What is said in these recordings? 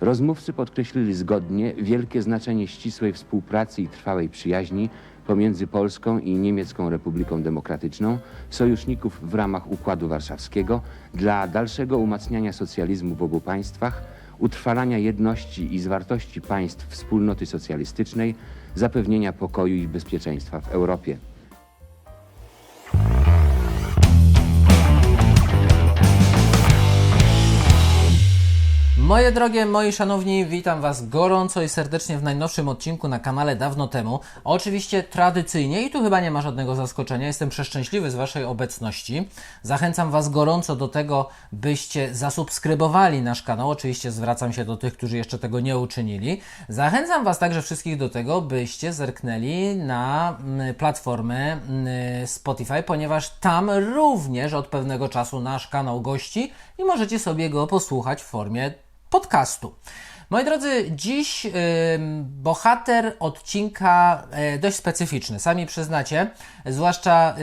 Rozmówcy podkreślili zgodnie wielkie znaczenie ścisłej współpracy i trwałej przyjaźni pomiędzy Polską i Niemiecką Republiką Demokratyczną, sojuszników w ramach Układu Warszawskiego dla dalszego umacniania socjalizmu w obu państwach, utrwalania jedności i zwartości państw wspólnoty socjalistycznej, zapewnienia pokoju i bezpieczeństwa w Europie. Moje drogie, moi szanowni, witam Was gorąco i serdecznie w najnowszym odcinku na kanale dawno temu. Oczywiście tradycyjnie i tu chyba nie ma żadnego zaskoczenia, jestem przeszczęśliwy z Waszej obecności. Zachęcam Was gorąco do tego, byście zasubskrybowali nasz kanał. Oczywiście zwracam się do tych, którzy jeszcze tego nie uczynili. Zachęcam Was także wszystkich do tego, byście zerknęli na mm, platformę mm, Spotify, ponieważ tam również od pewnego czasu nasz kanał gości i możecie sobie go posłuchać w formie podcastu. Moi drodzy, dziś bohater odcinka y, dość specyficzny, sami przyznacie, zwłaszcza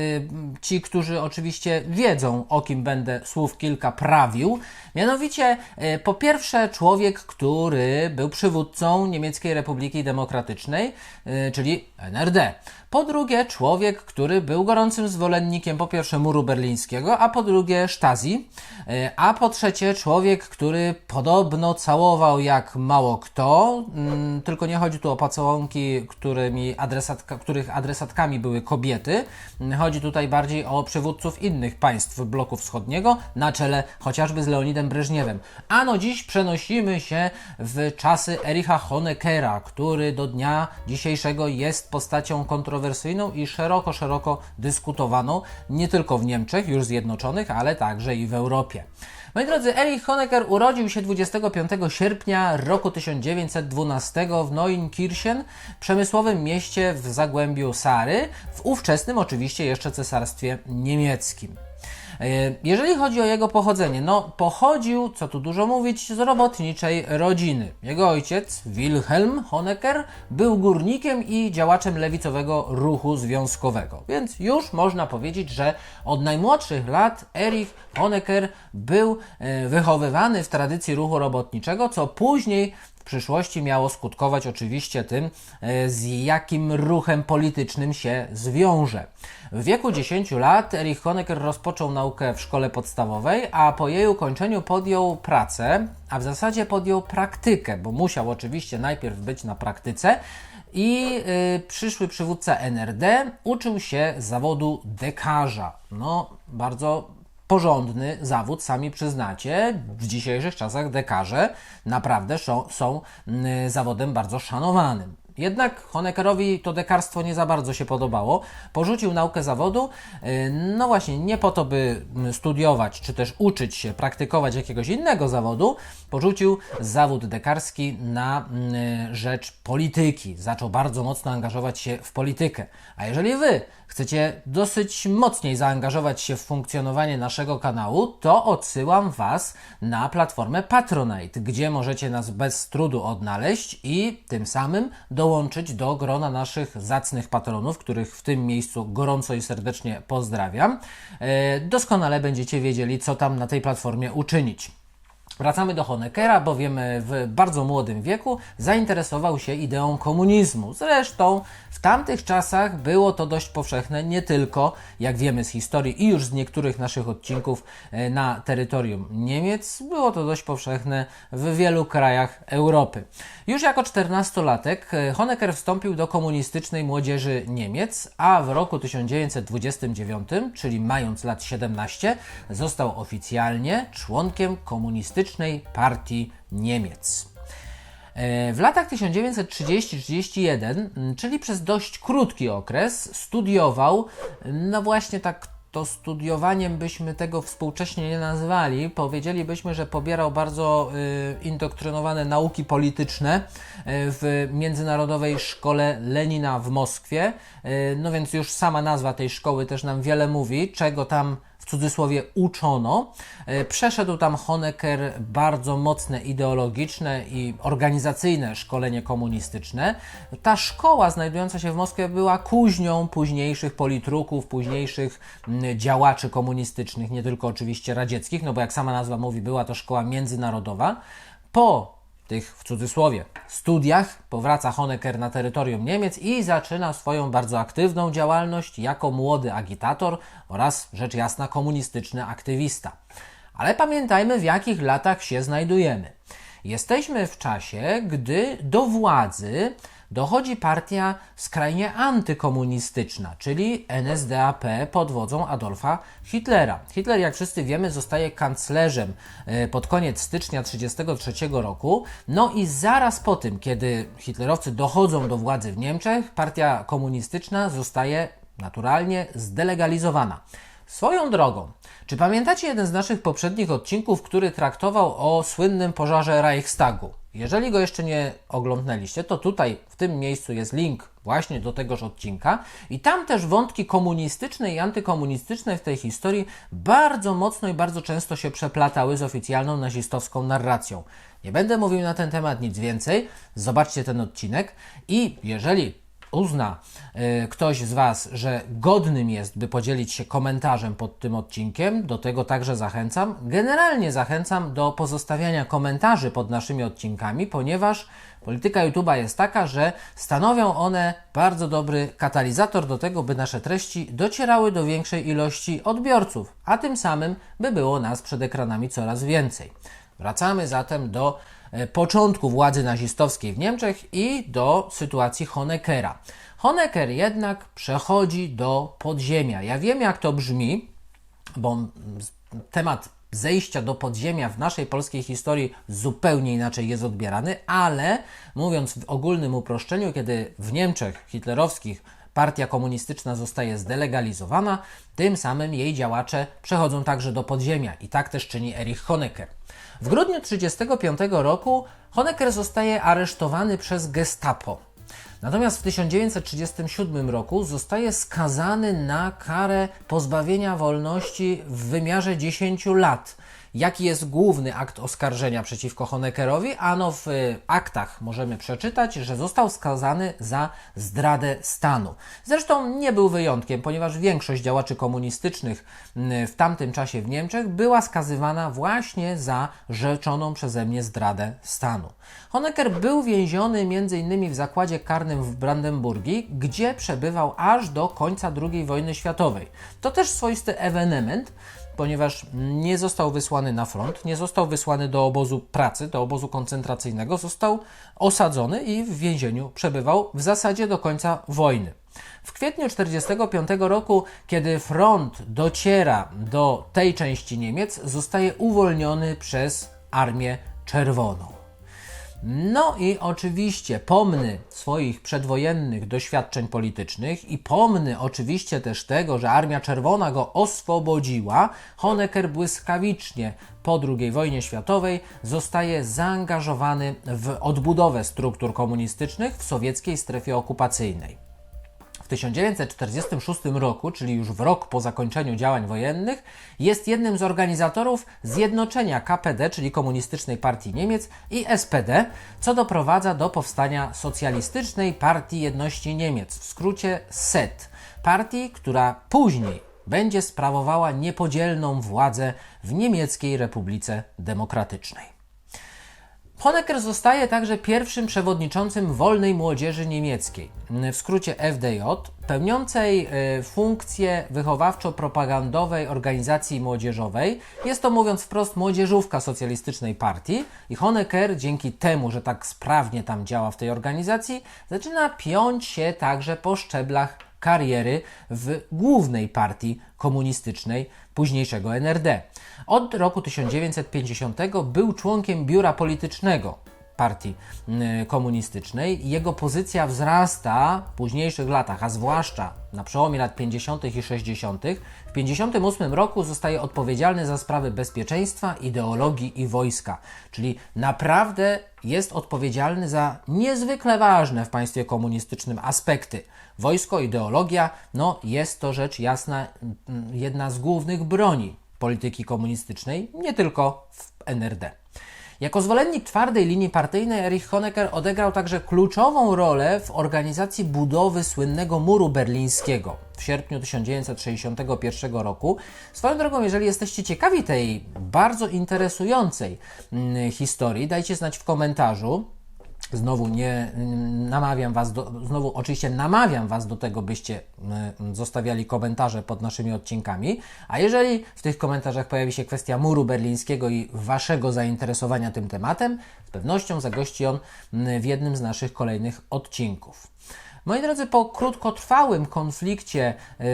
ci, którzy oczywiście wiedzą, o kim będę słów kilka prawił. Mianowicie, y, po pierwsze, człowiek, który był przywódcą Niemieckiej Republiki Demokratycznej, y, czyli NRD. Po drugie, człowiek, który był gorącym zwolennikiem po pierwsze muru berlińskiego, a po drugie Stasi, a po trzecie, człowiek, który podobno całował jak mało kto, mm, tylko nie chodzi tu o pocałunki, którymi adresatka, których adresatkami były kobiety. Mm, Chodzi tutaj bardziej o przywódców innych państw bloku wschodniego, na czele chociażby z Leonidem Breżniewem. Ano dziś przenosimy się w czasy Ericha Honeckera, który do dnia dzisiejszego jest postacią kontrowersyjną i szeroko, szeroko dyskutowaną, nie tylko w Niemczech już zjednoczonych, ale także i w Europie. Moi drodzy, Erich Honecker urodził się 25 sierpnia roku 1912 w Neunkirchen, przemysłowym mieście w Zagłębiu Sary, w ówczesnym oczywiście jeszcze cesarstwie niemieckim. E, Jeżeli chodzi o jego pochodzenie, no pochodził, co tu dużo mówić, z robotniczej rodziny. Jego ojciec, Wilhelm Honecker, był górnikiem i działaczem lewicowego ruchu związkowego. Więc już można powiedzieć, że od najmłodszych lat Erich Honecker był e, wychowywany w tradycji ruchu robotniczego, co później przyszłości miało skutkować oczywiście tym, e, z jakim ruchem politycznym się zwiąże. W wieku 10 lat Erich Honecker rozpoczął naukę w szkole podstawowej, a po jej ukończeniu podjął pracę, a w zasadzie podjął praktykę, bo musiał oczywiście najpierw być na praktyce i y, przyszły przywódca NRD uczył się zawodu dekarza. No, bardzo porządny zawód, sami przyznacie. W dzisiejszych czasach dekarze naprawdę są, y, zawodem bardzo szanowanym. Jednak Honeckerowi to dekarstwo nie za bardzo się podobało. Porzucił naukę zawodu, y, no właśnie nie po to, by studiować, czy też uczyć się, praktykować jakiegoś innego zawodu. Porzucił zawód dekarski na mm, rzecz polityki. Zaczął bardzo mocno angażować się w politykę. A jeżeli Wy chcecie dosyć mocniej zaangażować się w funkcjonowanie naszego kanału, to odsyłam Was na platformę Patronite, gdzie możecie nas bez trudu odnaleźć i tym samym dołączyć do grona naszych zacnych patronów, których w tym miejscu gorąco i serdecznie pozdrawiam. E, Doskonale będziecie wiedzieli, co tam na tej platformie uczynić. Wracamy do Honeckera, bowiem w bardzo młodym wieku zainteresował się ideą komunizmu. Zresztą w tamtych czasach było to dość powszechne, nie tylko, jak wiemy z historii i już z niektórych naszych odcinków e, na terytorium Niemiec, było to dość powszechne w wielu krajach Europy. Już jako 14-latek e, Honecker wstąpił do komunistycznej młodzieży Niemiec, a w roku 1929, czyli mając lat 17, został oficjalnie członkiem komunistycznej partii Niemiec. E, W latach 1930-31, m, czyli przez dość krótki okres, studiował, no właśnie tak to studiowaniem byśmy tego współcześnie nie nazwali. Powiedzielibyśmy, że pobierał bardzo y, indoktrynowane nauki polityczne y, w Międzynarodowej Szkole Lenina w Moskwie. Y, no więc już sama nazwa tej szkoły też nam wiele mówi, czego tam cudzysłowie uczono. E, Przeszedł tam Honecker bardzo mocne ideologiczne i organizacyjne szkolenie komunistyczne. Ta szkoła znajdująca się w Moskwie była kuźnią późniejszych politruków, późniejszych mm, działaczy komunistycznych, nie tylko oczywiście radzieckich, no bo jak sama nazwa mówi, była to szkoła międzynarodowa. Po tych w cudzysłowie studiach powraca Honecker na terytorium Niemiec i zaczyna swoją bardzo aktywną działalność jako młody agitator oraz rzecz jasna komunistyczny aktywista. Ale pamiętajmy, w jakich latach się znajdujemy. Jesteśmy w czasie, gdy do władzy dochodzi partia skrajnie antykomunistyczna, czyli NSDAP pod wodzą Adolfa Hitlera. Hitler, jak wszyscy wiemy, zostaje kanclerzem e, pod koniec stycznia 1933 roku. No i zaraz po tym, kiedy hitlerowcy dochodzą do władzy w Niemczech, partia komunistyczna zostaje naturalnie zdelegalizowana. Swoją drogą, czy pamiętacie jeden z naszych poprzednich odcinków, który traktował o słynnym pożarze Reichstagu? Jeżeli go jeszcze nie oglądnęliście, to tutaj w tym miejscu jest link właśnie do tegoż odcinka i tam też wątki komunistyczne i antykomunistyczne w tej historii bardzo mocno i bardzo często się przeplatały z oficjalną nazistowską narracją. Nie będę mówił na ten temat nic więcej. Zobaczcie ten odcinek i jeżeli uzna y, ktoś z Was, że godnym jest, by podzielić się komentarzem pod tym odcinkiem, do tego także zachęcam. Generalnie zachęcam do pozostawiania komentarzy pod naszymi odcinkami, ponieważ polityka YouTube'a jest taka, że stanowią one bardzo dobry katalizator do tego, by nasze treści docierały do większej ilości odbiorców, a tym samym by było nas przed ekranami coraz więcej. Wracamy zatem do e, początku władzy nazistowskiej w Niemczech i do sytuacji Honeckera. Honecker jednak przechodzi do podziemia. Ja wiem, jak to brzmi, bo temat zejścia do podziemia w naszej polskiej historii zupełnie inaczej jest odbierany, ale mówiąc w ogólnym uproszczeniu, kiedy w Niemczech hitlerowskich partia komunistyczna zostaje zdelegalizowana, tym samym jej działacze przechodzą także do podziemia i tak też czyni Erich Honecker. W grudniu 1935 roku Honecker zostaje aresztowany przez Gestapo. Natomiast w 1937 roku zostaje skazany na karę pozbawienia wolności w wymiarze 10 lat. Jaki jest główny akt oskarżenia przeciwko Honeckerowi? Ano w y, aktach możemy przeczytać, że został skazany za zdradę stanu. Zresztą nie był wyjątkiem, ponieważ większość działaczy komunistycznych mm, w tamtym czasie w Niemczech była skazywana właśnie za rzeczoną przeze mnie zdradę stanu. Honecker był więziony m.in. w zakładzie karnym w Brandenburgii, gdzie przebywał aż do końca II wojny światowej. To też swoisty ewenement, ponieważ nie został wysłany na front, nie został wysłany do obozu pracy, do obozu koncentracyjnego, został osadzony i w więzieniu przebywał w zasadzie do końca wojny. W kwietniu 1945 roku, kiedy front dociera do tej części Niemiec, zostaje uwolniony przez Armię Czerwoną. No i oczywiście pomny swoich przedwojennych doświadczeń politycznych i pomny oczywiście też tego, że Armia Czerwona go oswobodziła, Honecker błyskawicznie po II wojnie światowej zostaje zaangażowany w odbudowę struktur komunistycznych w sowieckiej strefie okupacyjnej. W 1946 roku, czyli już w rok po zakończeniu działań wojennych, jest jednym z organizatorów zjednoczenia KPD, czyli Komunistycznej Partii Niemiec, i SPD, co doprowadza do powstania Socjalistycznej Partii Jedności Niemiec, w skrócie SED, partii, która później będzie sprawowała niepodzielną władzę w Niemieckiej Republice Demokratycznej. Honecker zostaje także pierwszym przewodniczącym Wolnej Młodzieży Niemieckiej, w skrócie FDJ, pełniącej e, funkcję wychowawczo-propagandowej organizacji młodzieżowej. Jest to, mówiąc wprost, młodzieżówka socjalistycznej partii i Honecker, dzięki temu, że tak sprawnie tam działa w tej organizacji, zaczyna piąć się także po szczeblach kariery w głównej partii komunistycznej późniejszego NRD. Od roku 1950 był członkiem biura politycznego partii mm, komunistycznej. Jego pozycja wzrasta w późniejszych latach, a zwłaszcza na przełomie lat 50. i 60. W 1958 roku zostaje odpowiedzialny za sprawy bezpieczeństwa, ideologii i wojska, czyli naprawdę jest odpowiedzialny za niezwykle ważne w państwie komunistycznym aspekty. Wojsko, ideologia, no jest to rzecz jasna, jedna z głównych broni polityki komunistycznej, nie tylko w NRD. Jako zwolennik twardej linii partyjnej Erich Honecker odegrał także kluczową rolę w organizacji budowy słynnego muru berlińskiego w sierpniu 1961 roku. Swoją drogą, jeżeli jesteście ciekawi tej bardzo interesującej mm, historii, dajcie znać w komentarzu. Znowu nie mm, namawiam was do, znowu oczywiście namawiam was do tego, byście mm, zostawiali komentarze pod naszymi odcinkami, a jeżeli w tych komentarzach pojawi się kwestia muru berlińskiego i waszego zainteresowania tym tematem, z pewnością zagości on mm, w jednym z naszych kolejnych odcinków. Moi drodzy, po krótkotrwałym konflikcie, yy,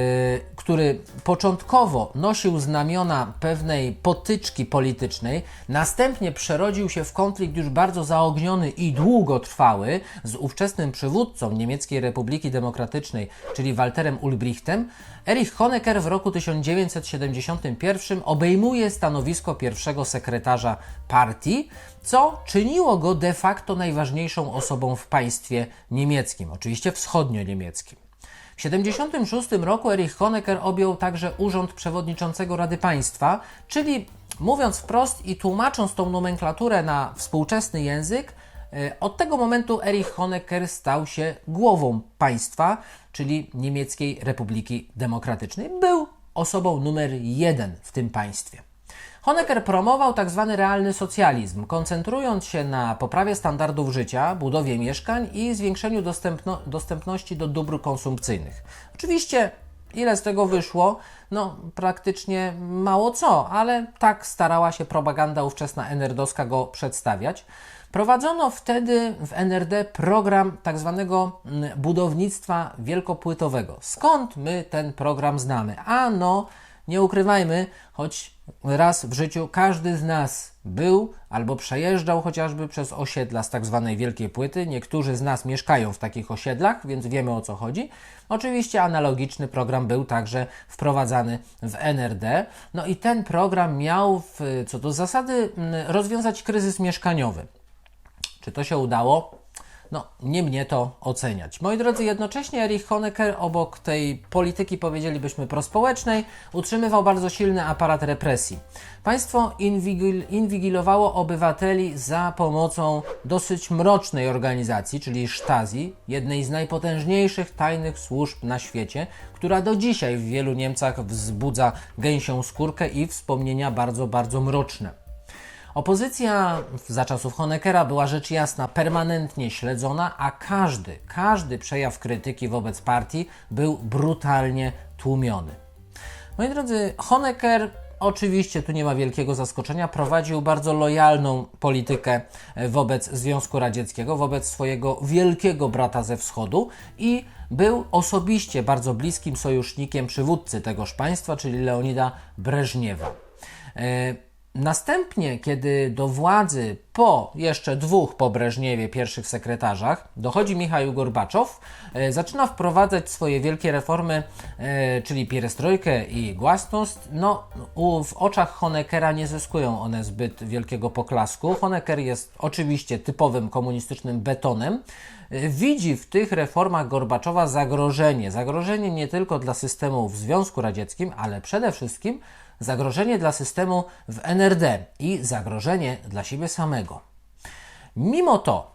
który początkowo nosił znamiona pewnej potyczki politycznej, następnie przerodził się w konflikt już bardzo zaogniony i długotrwały z ówczesnym przywódcą Niemieckiej Republiki Demokratycznej, czyli Walterem Ulbrichtem, Erich Honecker w roku 1971 obejmuje stanowisko pierwszego sekretarza partii, co czyniło go de facto najważniejszą osobą w państwie niemieckim, oczywiście wschodnio-niemieckim. W 1976 roku Erich Honecker objął także urząd przewodniczącego Rady Państwa, czyli mówiąc wprost i tłumacząc tą nomenklaturę na współczesny język, e, od tego momentu Erich Honecker stał się głową państwa, czyli Niemieckiej Republiki Demokratycznej. Był osobą numer jeden w tym państwie. Honecker promował tzw. realny socjalizm, koncentrując się na poprawie standardów życia, budowie mieszkań i zwiększeniu dostępno, dostępności do dóbr konsumpcyjnych. Oczywiście, ile z tego wyszło? No, praktycznie mało co, ale tak starała się propaganda ówczesna NRD-owska go przedstawiać. Prowadzono wtedy w NRD program tak zwanego mm, budownictwa wielkopłytowego. Skąd my ten program znamy? Ano, nie ukrywajmy, choć raz w życiu każdy z nas był albo przejeżdżał chociażby przez osiedla z tak zwanej wielkiej płyty. Niektórzy z nas mieszkają w takich osiedlach, więc wiemy o co chodzi. Oczywiście analogiczny program był także wprowadzany w NRD. No i ten program miał w, co do zasady mm, rozwiązać kryzys mieszkaniowy. Czy to się udało? No, nie mnie to oceniać. Moi drodzy, jednocześnie Erich Honecker obok tej polityki, powiedzielibyśmy, prospołecznej, utrzymywał bardzo silny aparat represji. Państwo inwigil, inwigilowało obywateli za pomocą dosyć mrocznej organizacji, czyli Stasi, jednej z najpotężniejszych tajnych służb na świecie, która do dzisiaj w wielu Niemcach wzbudza gęsią skórkę i wspomnienia bardzo, bardzo mroczne. Opozycja za czasów Honeckera była rzecz jasna permanentnie śledzona, a każdy, każdy przejaw krytyki wobec partii był brutalnie tłumiony. Moi drodzy, Honecker oczywiście tu nie ma wielkiego zaskoczenia, prowadził bardzo lojalną politykę wobec Związku Radzieckiego, wobec swojego wielkiego brata ze wschodu i był osobiście bardzo bliskim sojusznikiem przywódcy tegoż państwa, czyli Leonida Breżniewa. Następnie, kiedy do władzy po jeszcze dwóch po Breżniewie pierwszych sekretarzach dochodzi Michał Gorbaczow, e, zaczyna wprowadzać swoje wielkie reformy, e, czyli pierestrojkę i głasnost. No, u, w oczach Honeckera nie zyskują one zbyt wielkiego poklasku. Honecker jest oczywiście typowym komunistycznym betonem. Widzi w tych reformach Gorbaczowa zagrożenie. Zagrożenie nie tylko dla systemu w Związku Radzieckim, ale przede wszystkim zagrożenie dla systemu w NRD i zagrożenie dla siebie samego. Mimo to,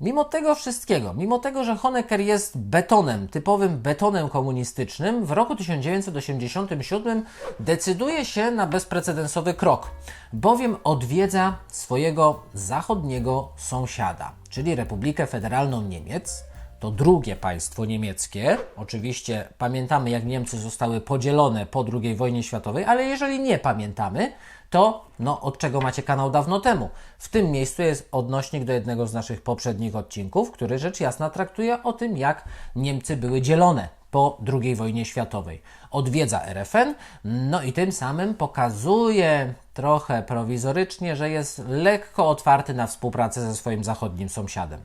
mimo tego wszystkiego, mimo tego, że Honecker jest betonem, typowym betonem komunistycznym, w roku 1987 decyduje się na bezprecedensowy krok, bowiem odwiedza swojego zachodniego sąsiada, czyli Republikę Federalną Niemiec, to drugie państwo niemieckie. Oczywiście pamiętamy, jak Niemcy zostały podzielone po II wojnie światowej, ale jeżeli nie pamiętamy, to no, od czego macie kanał dawno temu. W tym miejscu jest odnośnik do jednego z naszych poprzednich odcinków, który rzecz jasna traktuje o tym, jak Niemcy były dzielone po II wojnie światowej. Odwiedza RFN, no i tym samym pokazuje trochę prowizorycznie, że jest lekko otwarty na współpracę ze swoim zachodnim sąsiadem.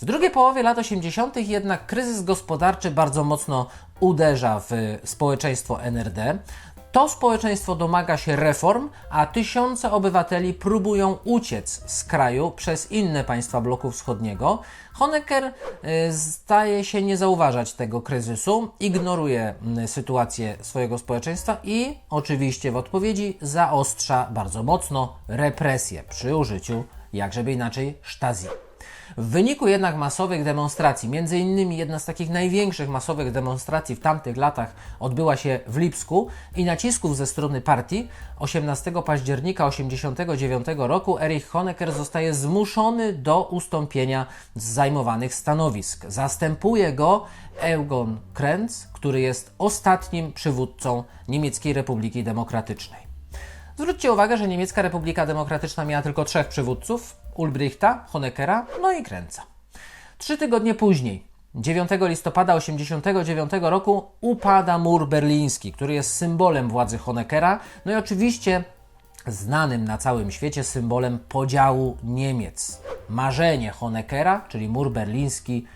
W drugiej połowie lat 80. jednak kryzys gospodarczy bardzo mocno uderza w społeczeństwo NRD. To społeczeństwo domaga się reform, a tysiące obywateli próbują uciec z kraju przez inne państwa bloku wschodniego. Honecker y, zdaje się nie zauważać tego kryzysu, ignoruje y, sytuację swojego społeczeństwa i oczywiście w odpowiedzi zaostrza bardzo mocno represję przy użyciu jak żeby inaczej Stasi. W wyniku jednak masowych demonstracji, między innymi jedna z takich największych masowych demonstracji w tamtych latach odbyła się w Lipsku i nacisków ze strony partii, 18 października 1989 roku Erich Honecker zostaje zmuszony do ustąpienia z zajmowanych stanowisk. Zastępuje go Eugen Krenz, który jest ostatnim przywódcą Niemieckiej Republiki Demokratycznej. Zwróćcie uwagę, że Niemiecka Republika Demokratyczna miała tylko trzech przywódców: Ulbrichta, Honeckera, no i Krenza. Trzy tygodnie później, 9 listopada 1989 roku, upada mur berliński, który jest symbolem władzy Honeckera, no i oczywiście znanym na całym świecie symbolem podziału Niemiec. Marzenie Honeckera, czyli mur berliński,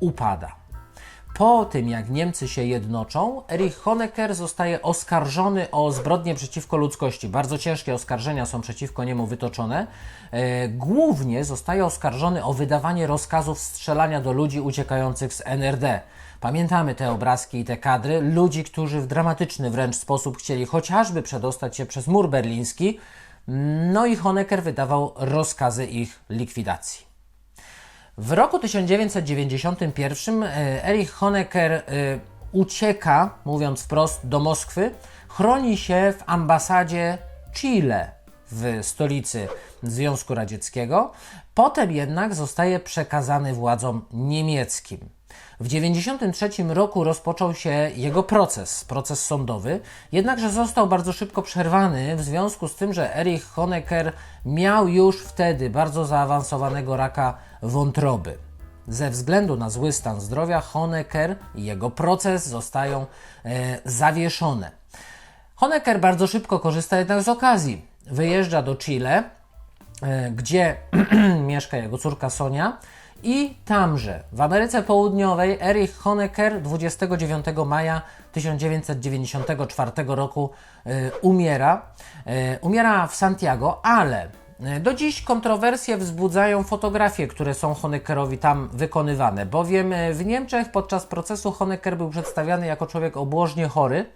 upada. Po tym, jak Niemcy się jednoczą, Erich Honecker zostaje oskarżony o zbrodnie przeciwko ludzkości. Bardzo ciężkie oskarżenia są przeciwko niemu wytoczone. E, głównie zostaje oskarżony o wydawanie rozkazów strzelania do ludzi uciekających z NRD. Pamiętamy te obrazki i te kadry ludzi, którzy w dramatyczny wręcz sposób chcieli chociażby przedostać się przez mur berliński. No i Honecker wydawał rozkazy ich likwidacji. W roku 1991 e, Erich Honecker e, ucieka, mówiąc wprost, do Moskwy. Chroni się w ambasadzie Chile w stolicy Związku Radzieckiego. Potem jednak zostaje przekazany władzom niemieckim. W 1993 roku rozpoczął się jego proces, proces sądowy, jednakże został bardzo szybko przerwany w związku z tym, że Erich Honecker miał już wtedy bardzo zaawansowanego raka wątroby. Ze względu na zły stan zdrowia Honecker i jego proces zostają e, zawieszone. Honecker bardzo szybko korzysta jednak z okazji. Wyjeżdża do Chile, gdzie mieszka jego córka Sonia i tamże, w Ameryce Południowej, Erich Honecker 29 maja 1994 roku e, umiera. E, umiera w Santiago, ale e, do dziś kontrowersje wzbudzają fotografie, które są Honeckerowi tam wykonywane, bowiem e, w Niemczech podczas procesu Honecker był przedstawiany jako człowiek obłożnie chory.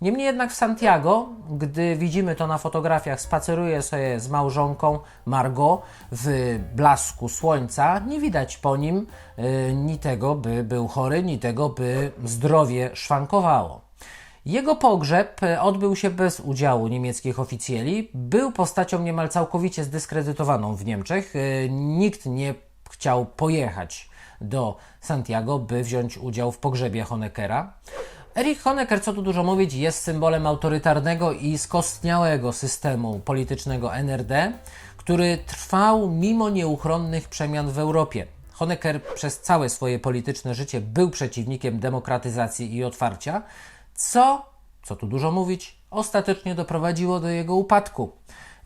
Niemniej jednak w Santiago, gdy widzimy to na fotografiach, spaceruje sobie z małżonką Margot w blasku słońca, nie widać po nim y, ni tego, by był chory, ni tego, by zdrowie szwankowało. Jego pogrzeb odbył się bez udziału niemieckich oficjeli. Był postacią niemal całkowicie zdyskredytowaną w Niemczech. E, Nikt nie chciał pojechać do Santiago, by wziąć udział w pogrzebie Honeckera. Erich Honecker, co tu dużo mówić, jest symbolem autorytarnego i skostniałego systemu politycznego NRD, który trwał mimo nieuchronnych przemian w Europie. Honecker przez całe swoje polityczne życie był przeciwnikiem demokratyzacji i otwarcia, co, co tu dużo mówić, ostatecznie doprowadziło do jego upadku.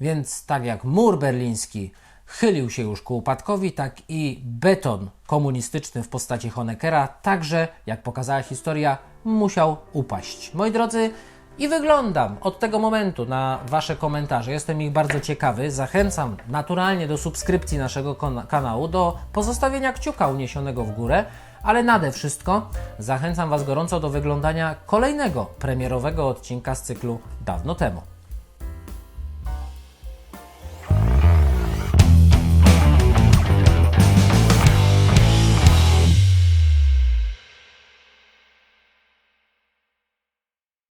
Więc tak jak mur berliński chylił się już ku upadkowi, tak i beton komunistyczny w postaci Honeckera także, jak pokazała historia, musiał upaść. Moi drodzy, i wyglądam od tego momentu na Wasze komentarze. Jestem ich bardzo ciekawy. Zachęcam naturalnie do subskrypcji naszego kanału, do pozostawienia kciuka uniesionego w górę, ale nade wszystko zachęcam Was gorąco do wyglądania kolejnego premierowego odcinka z cyklu dawno temu.